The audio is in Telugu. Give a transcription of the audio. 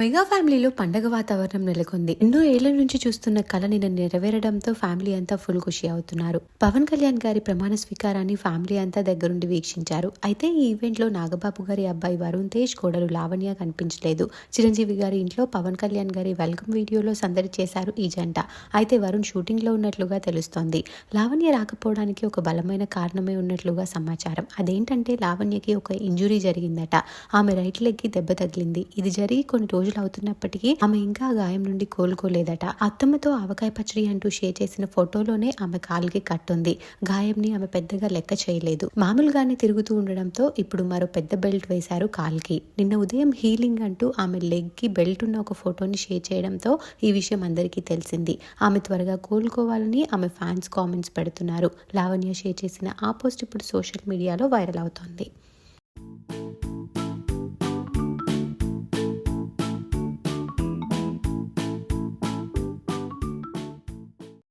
మెగా ఫ్యామిలీలో పండగ వాతావరణం నెలకొంది. ఎన్నో ఏళ్ళ నుంచి చూస్తున్న కళ నిన్న నెరవేరడంతో ఫ్యామిలీ అంతా ఫుల్ ఖుషి అవుతున్నారు. పవన్ కళ్యాణ్ గారి ప్రమాణ స్వీకారాన్ని ఫ్యామిలీ అంతా దగ్గరుండి వీక్షించారు. అయితే ఈ ఈవెంట్లో నాగబాబు గారి అబ్బాయి వరుణ్ తేజ్ కోడలు లావణ్య కనిపించలేదు. చిరంజీవి గారి ఇంట్లో పవన్ కళ్యాణ్ గారి వెల్కమ్ వీడియోలో సందడి చేశారు ఈ జంట. అయితే వరుణ్ షూటింగ్లో ఉన్నట్లుగా తెలుస్తోంది. లావణ్య రాకపోవడానికి ఒక బలమైన కారణమే ఉన్నట్లుగా సమాచారం. అదేంటంటే లావణ్యకి ఒక ఇంజురీ జరిగిందట. ఆమె రైట్ లెగ్కి దెబ్బ తగిలింది. ఇది జరిగి కొన్ని రోజులు అవుతున్నప్పటికీ ఆమె ఇంకా ఆ గాయం నుండి కోలుకోలేదట. అత్తమ్మతో ఆవకాయ పచ్చడి అంటూ షేర్ చేసిన ఫోటోలోనే ఆమె కాలుకి కట్టుంది. గాయంని ఆమె పెద్దగా లెక్క చేయలేదు. మామూలుగానే తిరుగుతూ ఉండడంతో ఇప్పుడు మరో పెద్ద బెల్ట్ వేశారు కాల్కి. నిన్న ఉదయం హీలింగ్ అంటూ ఆమె లెగ్కి బెల్ట్ ఉన్న ఒక ఫోటోని షేర్ చేయడంతో ఈ విషయం అందరికీ తెలిసింది. ఆమె త్వరగా కోలుకోవాలని ఆమె ఫ్యాన్స్ కామెంట్స్ పెడుతున్నారు. లావణ్య షేర్ చేసిన ఆ పోస్ట్ ఇప్పుడు సోషల్ మీడియాలో వైరల్ అవుతోంది.